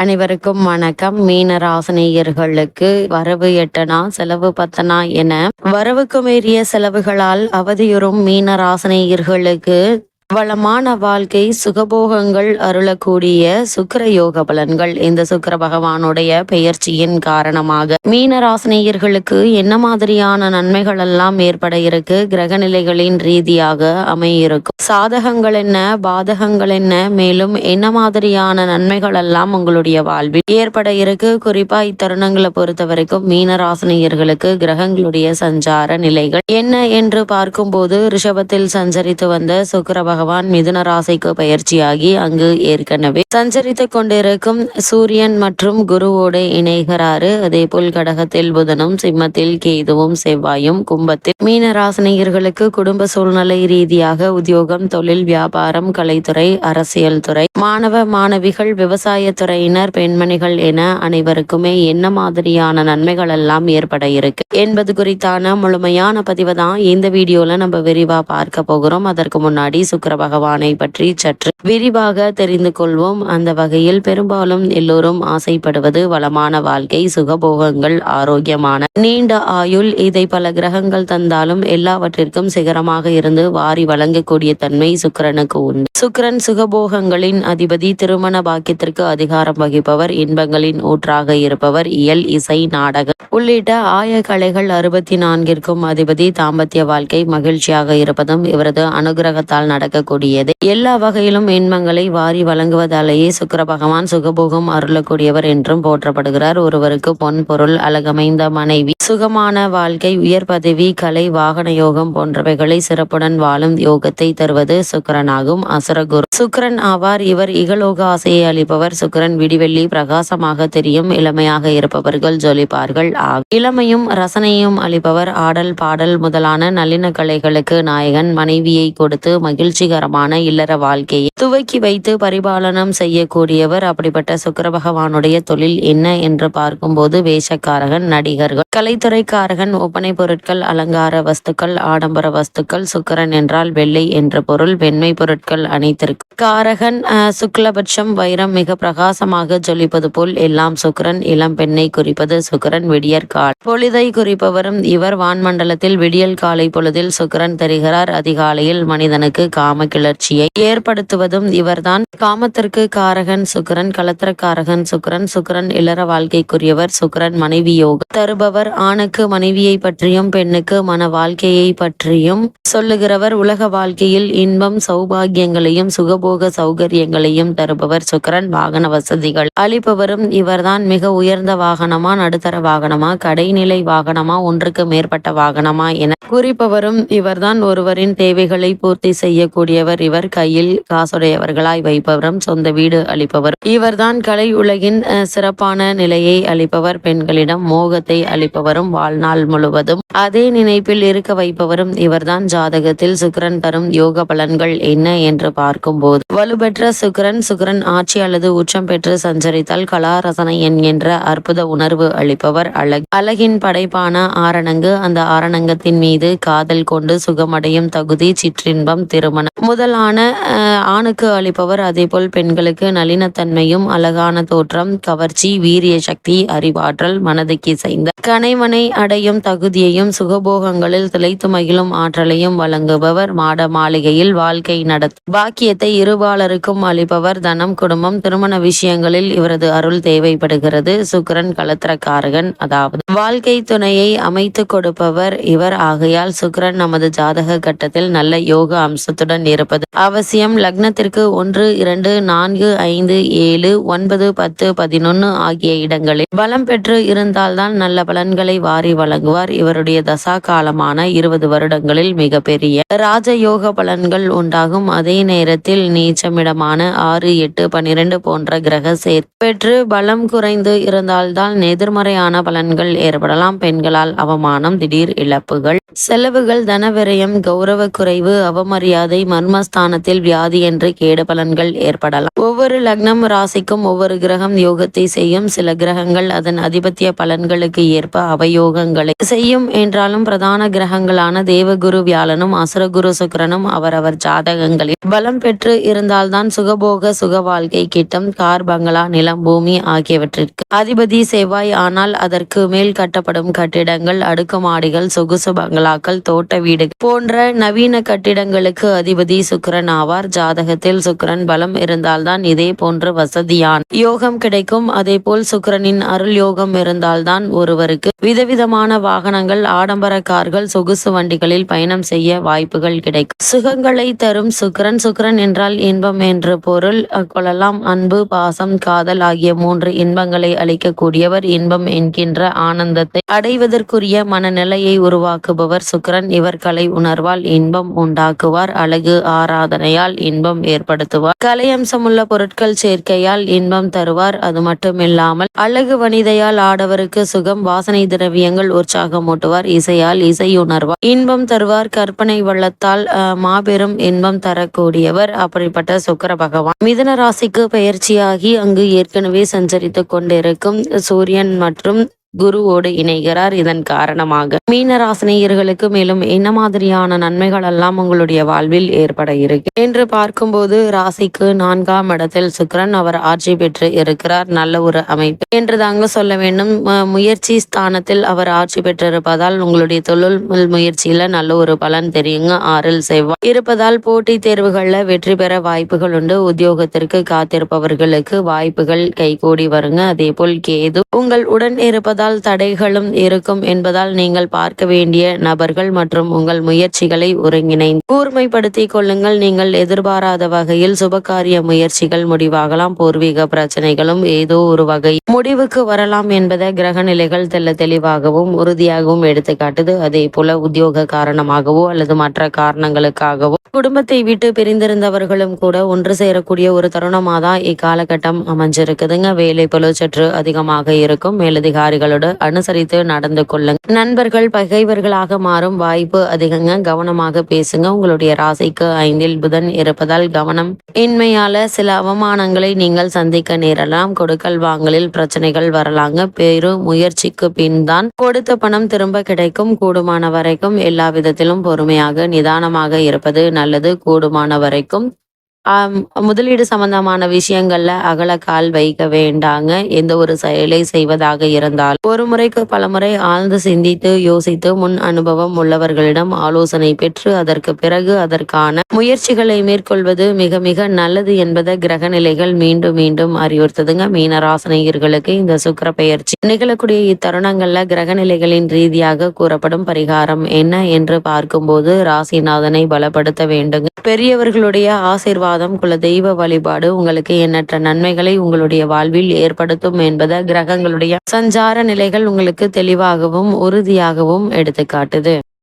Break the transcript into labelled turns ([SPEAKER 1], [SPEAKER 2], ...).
[SPEAKER 1] அனைவருக்கும் வணக்கம். மீனராசினியர்களுக்கு வரவு எட்டனா செலவு பத்தனா என வரவுக்கு மீறிய செலவுகளால் அவதியுறும் மீனராசினியர்களுக்கு வளமான வாழ்க்கை சுகபோகங்கள் அருளக்கூடிய சுக்கர யோக பலன்கள். இந்த சுக்கர பகவானுடைய பெயர்ச்சியின் காரணமாக மீனராசினியர்களுக்கு என்ன மாதிரியான நன்மைகள் எல்லாம் ஏற்பட இருக்கு? கிரக நிலைகளின் ரீதியாக அமையிருக்கும். சாதகங்கள் என்ன? பாதகங்கள் என்ன? மேலும் என்ன மாதிரியான நன்மைகள் எல்லாம் உங்களுடைய வாழ்வில் ஏற்பட இருக்கு? குறிப்பா இத்தருணங்களை பொறுத்த வரைக்கும் மீனராசினியர்களுக்கு கிரகங்களுடைய சஞ்சார நிலைகள் என்ன என்று பார்க்கும்போது ரிஷபத்தில் சஞ்சரித்து வந்த சுக்கிர பகவான் மிதுன ராசிக்கு பயிற்சியாகி அங்கு ஏற்கனவே சஞ்சரித்து கொண்டிருக்கும் சூரியன் மற்றும் குருவோடு இணைகிறாரு. அதே போல் கடகத்தில் புதனும் சிம்மத்தில் கேதுவும் செவ்வாயும் கும்பத்தில் மீன ராசினியர்களுக்கு குடும்ப சூழ்நிலை ரீதியாக உத்தியோகம் தொழில் வியாபாரம் கலைத்துறை அரசியல் துறை மாணவ மாணவிகள் விவசாய துறையினர் பெண்மணிகள் என அனைவருக்குமே என்ன மாதிரியான நன்மைகள் எல்லாம் ஏற்பட இருக்கு என்பது குறித்தான முழுமையான பதிவு தான் இந்த வீடியோல நம்ம விரிவா பார்க்க போகிறோம். அதற்கு முன்னாடி சுக்கர பகவானை பற்றி சற்று விரிவாக தெரிந்து கொள்வோம். அந்த வகையில் பெரும்பாலும் எல்லோரும் ஆசைப்படுவது வளமான வாழ்க்கை சுகபோகங்கள் ஆரோக்கியமான நீண்ட ஆயுள். இதை பல கிரகங்கள் தந்தாலும் எல்லாவற்றிற்கும் சிகரமாக இருந்து வாரி வழங்கக்கூடிய தன்மை சுக்கிரனுக்கு உண்டு. சுக்கிரன் சுகபோகங்களின் அதிபதி திருமண பாக்கியத்திற்கு அதிகாரம் வகிப்பவர் இன்பங்களின் ஊற்றாக இருப்பவர் இயல் இசை நாடகம் உள்ளிட்ட ஆய கலைகள் அறுபத்தி நான்கிற்கும் அதிபதி தாம்பத்திய வாழ்க்கை மகிழ்ச்சியாக இருப்பதும் இவரது அனுகிரகத்தால் நடக்கக்கூடியது. எல்லா வகையிலும் இன்பங்களை வாரி வழங்குவதாலேயே சுக்கர பகவான் சுகபோகம் அருளக்கூடியவர் என்றும் போற்றப்படுகிறார். ஒருவருக்கு பொன் பொருள் அழகமைந்த மனைவி சுகமான வாழ்க்கை உயர் பதவி கலை வாகன யோகம் போன்றவைகளை சிறப்புடன் வாழும் யோகத்தை தருவது சுக்கிரனாகும். அசுரகுரு. சுக்கரன் ஆவார். இவர் இகலோக ஆசையை அளிப்பவர். சுக்கரன் விடிவெள்ளி பிரகாசமாக தெரியும். இளமையாக இருப்பவர்கள் ஜொலிப்பார்கள். ஆகும். இளமையும் ரசனையும் அளிப்பவர் ஆடல் பாடல் முதலான நல்லின கலைகளுக்கு நாயகன் மனைவியை கொடுத்து மகிழ்ச்சிகரமான இல்லற வாழ்க்கையை துவக்கி வைத்து பரிபாலனம் செய்யக்கூடியவர். அப்படிப்பட்ட சுக்கர பகவானுடைய தொழில் என்ன என்று பார்க்கும்போது வேஷக்காரகன் நடிகர்கள் கலைத்துறைக்காரகன் ஒப்பனை பொருட்கள் அலங்கார வஸ்துக்கள் ஆடம்பர வஸ்துக்கள் சுக்கரன் என்றால் வெள்ளை என்ற பொருள் வெண்மை பொருட்கள் அனைத்திற்கு காரகன் சுக்லபட்சம் வைரம் மிக பிரகாசமாக ஜொலிப்பது போல் எல்லாம் சுக்கிரன் இளம் பெண்ணை குறிப்பது சுக்கரன் வெடி விடியற்கால் பொழுதை குறிப்பவரும் இவர் வான்மண்டலத்தில் விடியல் காலை பொழுதில் சுக்கிரன் தருகிறார். அதிகாலையில் மனிதனுக்கு காம கிளர்ச்சியை ஏற்படுத்துவதும் இவர்தான். காமத்திற்கு காரகன் சுக்கிரன் கலத்திரக்காரகன் சுக்கிரன் சுக்கிரன் இளர வாழ்க்கைக்குரியவர் சுக்கிரன் மனைவி யோகம் தருபவர். ஆணுக்கு மனைவியை பற்றியும் பெண்ணுக்கு மன வாழ்க்கையை பற்றியும் சொல்லுகிறவர். உலக வாழ்க்கையில் இன்பம் சௌபாகியங்களையும் சுகபோக சௌகரியங்களையும் தருபவர் சுக்கிரன். வாகன வசதிகள் அளிப்பவரும் இவர்தான். மிக உயர்ந்த வாகனமா நடுத்தர வாகனம் கடைநிலை வாகனமா ஒன்றுக்கு மேற்பட்ட வாகனமா என குறிப்பவரும் இவர்தான் ஒருவரின் தேவைகளை பூர்த்தி செய்யக்கூடியவர். இவர் கையில் காசுடையவர்களாய் வைப்பவரும் சொந்த வீடு அளிப்பவர். இவர்தான் கலை உலகின் சிறப்பான நிலையை அளிப்பவர். பெண்களிடம் மோகத்தை அளிப்பவரும் வாழ்நாள் முழுவதும் அதே நினைப்பில் இருக்க வைப்பவரும் இவர்தான். ஜாதகத்தில் சுக்கிரன் தரும் யோக பலன்கள் என்ன என்று பார்க்கும் போது வலுப்பெற்ற சுக்கிரன் சுக்கிரன் ஆட்சி அல்லது உச்சம் பெற்று சஞ்சரித்தால் கலாரசனை என்கின்ற அற்புத உணர்வு அளிப்பவர் அழகு. அழகின் படைப்பான ஆரணங்கு அந்த ஆரணங்கத்தின் மீது காதல் கொண்டு சுகமடையும் தகுதி சிற்றின்பம் திருமணம். முதலான ஆணுக்கு அளிப்பவர் அதேபோல் பெண்களுக்கு நளினத்தன்மையும் அழகான தோற்றம் கவர்ச்சி வீரிய சக்தி அறிவாற்றல் மனதுக்கு இசைந்த கணைவனை அடையும் தகுதியையும் சுகபோகங்களில் திளைத்து மகிழும் ஆற்றலையும் வழங்குபவர் மாட மாளிகையில் வாழ்க்கை நடத்தும் பாக்கியத்தை இருபாலருக்கும் அளிப்பவர் தனம் குடும்பம் திருமண விஷயங்களில் இவரது அருள் தேவைப்படுகிறது. சுக்கிரன் கலத்திரக்காரகன் அதாவது வாழ்க்கை துணையை அமைத்து கொடுப்பவர் இவர். ஆகையால் சுக்கரன் நமது ஜாதக கட்டத்தில் நல்ல யோக அம்சத்துடன் இருப்பது அவசியம். லக்னத்திற்கு ஒன்று இரண்டு நான்கு ஐந்து ஏழு ஒன்பது பத்து பதினொன்னு ஆகிய இடங்களில் பலம் பெற்று இருந்தால்தான் நல்ல பலன்களை வாரி வழங்குவார். இவருடைய தசா காலமான இருபது வருடங்களில் மிகப்பெரிய ராஜயோக பலன்கள் உண்டாகும். அதே நேரத்தில் நீச்சமிடமான ஆறு எட்டு பனிரெண்டு போன்ற கிரக சேர் பெற்று பலம் குறைந்து இருந்தால்தான் எதிர்மறையான பலன் பலன்கள் ஏற்படலாம். பெண்களால் அவமானம் திடீர் இழப்புகள் செலவுகள் தனவிரயம் கௌரவ குறைவு அவமரியாதை மர்மஸ்தானத்தில் வியாதி என்று கேடு பலன்கள் ஏற்படலாம். ஒவ்வொரு லக்னம் ராசிக்கும் ஒவ்வொரு கிரகம் யோகத்தை செய்யும். சில கிரகங்கள் அதன் அதிபத்திய பலன்களுக்கு ஏற்ப அவயோகங்களை செய்யும். என்றாலும் பிரதான கிரகங்களான தேவகுரு வியாழனும் அசுரகுரு சுக்கிரனும் அவரவர் ஜாதகங்களில் பலம் பெற்று இருந்தால்தான் சுகபோக சுக வாழ்க்கை கிட்டம் கார் பங்களா நிலம் பூமி ஆகியவற்றிற்கு அதிபதி செவ்வாய். ஆனால் அதற்கு மேல் கட்டப்படும் கட்டிடங்கள் அடுக்குமாடிகள் சொகுசு பங்களாக்கள் தோட்ட வீடு போன்ற நவீன கட்டிடங்களுக்கு அதிபதி சுக்கிரன் ஆவார். ஜாதகத்தில் சுக்கிரன் பலம் இருந்தால்தான் இதே போன்ற வசதியான். யோகம் கிடைக்கும். அதே போல் சுக்கரனின் அருள் யோகம் இருந்தால்தான் ஒருவருக்கு விதவிதமான வாகனங்கள் ஆடம்பர கார்கள் சொகுசு வண்டிகளில் பயணம் செய்ய வாய்ப்புகள் கிடைக்கும். சுகங்களை தரும் சுக்கிரன் சுக்கிரன் என்றால் இன்பம் என்று பொருள். கொள்ளலாம் அன்பு பாசம் காதல் ஆகிய மூன்று இன்பங்களை அளிக்கக்கூடியவர் இன்பம் என்கின்ற ஆனந்தத்தை அடைவதற்குரிய மனநிலையை உருவாக்குபவர். சுக்கிரன் இவர் கலை உணர்வால் இன்பம் உண்டாக்குவார். அழகு ஆராதனையால் இன்பம் ஏற்படுத்துவார். கலை அம்சமுள்ள பொருட்கள் சேர்க்கையால் இன்பம் தருவார். அது மட்டுமில்லாமல் அழகு வனிதையால் ஆடவருக்கு சுகம் வாசனை திரவியங்கள் உற்சாகமூட்டுவார். இசையால் இசையுணர்வார் இன்பம் தருவார். கற்பனை வள்ளத்தால் அஹ், மாபெரும் இன்பம் தரக்கூடியவர். அப்படிப்பட்ட சுக்கிர பகவான். மிதன ராசிக்கு பெயர்ச்சியாகி அங்கு ஏற்கனவே சஞ்சரித்துக் கொண்டிருக்கும் சூரியன் மற்றும் குருவோடு இணைகிறார். இதன் காரணமாக மீனராசினியர்களுக்கு மேலும் என்ன மாதிரியான நன்மைகள் எல்லாம் உங்களுடைய வாழ்வில் ஏற்பட இருக்கு? என்று பார்க்கும்போது ராசிக்கு நான்காம் இடத்தில் சுக்கிரன் அவர் ஆட்சி பெற்று இருக்கிறார். நல்ல ஒரு அமைப்பு. என்று தாங்க சொல்ல வேண்டும். முயற்சி ஸ்தானத்தில் அவர் ஆட்சி பெற்றிருப்பதால் உங்களுடைய தொழில் முயற்சியில நல்ல ஒரு பலன் தெரியுங்க. ஆறில் செவ்வாய். இருப்பதால் போட்டி தேர்வுகள்ல வெற்றி பெற வாய்ப்புகள் உண்டு. உத்தியோகத்திற்கு காத்திருப்பவர்களுக்கு வாய்ப்புகள் கைகூடி வருங்க. அதே போல் கேது. உங்கள் உடன் இருப்பதால் தடைகளும் இருக்கும் என்பதால் நீங்கள் பார்க்க வேண்டிய நபர்கள் மற்றும் உங்கள் முயற்சிகளை ஒருங்கிணைந்து கூர்மைப்படுத்திக் கொள்ளுங்கள். நீங்கள் எதிர்பாராத வகையில் சுபகாரிய முயற்சிகள் முடிவாகலாம். பூர்வீக பிரச்சனைகளும் ஏதோ ஒரு வகை முடிவுக்கு வரலாம் என்பதை கிரக நிலைகள் தெல்ல தெளிவாகவும் உறுதியாகவும் எடுத்துக்காட்டுது. அதே போல உத்தியோக காரணமாகவோ அல்லது மற்ற காரணங்களுக்காகவோ குடும்பத்தை விட்டு பிரிந்திருந்தவர்களும் கூட ஒன்று சேரக்கூடிய ஒரு தருணமாக தான் இக்காலகட்டம் அமைஞ்சிருக்குதுங்க. வேலை பலு சற்று அதிகமாக இருக்கும். மேலதிகாரிகளோடு அனுசரித்து நடந்து கொள்ளுங்க. நண்பர்கள் பகைவர்களாக மாறும் வாய்ப்பு அதிகங்க. கவனமாக பேசுங்க. உங்களுடைய ராசிக்கு ஐந்தில் புதன் இருப்பதால் கவனம். இன்மையால சில அவமானங்களை நீங்கள் சந்திக்க நேரலாம். கொடுக்கல் வாங்கலில் பிரச்சனைகள் வரலாங்க. பெரு முயற்சிக்கு பின் தான் கொடுத்த பணம் திரும்ப கிடைக்கும். கூடுமான வரைக்கும் எல்லா விதத்திலும் பொறுமையாக நிதானமாக இருப்பது நல்லது கூடுமான வரைக்கும் முதலீடு சம்பந்தமான விஷயங்கள்ல அகல கால் வைக்க வேண்டாங்க. எந்த ஒரு செயலை செய்வதாக இருந்தால். ஒரு முறைக்கு பலமுறை ஆழ்ந்து சிந்தித்து யோசித்து முன் அனுபவம் உள்ளவர்களிடம் ஆலோசனை பெற்று அதற்கு பிறகு அதற்கான முயற்சிகளை மேற்கொள்வது மிக மிக நல்லது என்பதை கிரக நிலைகள் மீண்டும் மீண்டும் அறிவுறுத்துதுங்க. மீனராசனையர்களுக்கு இந்த சுக்கிர பெயர்ச்சி நிகழக்கூடிய இத்தருணங்கள்ல கிரக நிலைகளின் ரீதியாக கூறப்படும் பரிகாரம் என்ன என்று பார்க்கும்போது ராசிநாதனை பலப்படுத்த வேண்டுங்க. பெரியவர்களுடைய ஆசீர்வாதம் குல தெய்வ வழிபாடு உங்களுக்கு எண்ணற்ற நன்மைகளை உங்களுடைய வாழ்வில் ஏற்படுத்தும் என்பதை கிரகங்களுடைய சஞ்சார நிலைகள் உங்களுக்கு தெளிவாகவும் உறுதியாகவும் எடுத்துக்காட்டுது.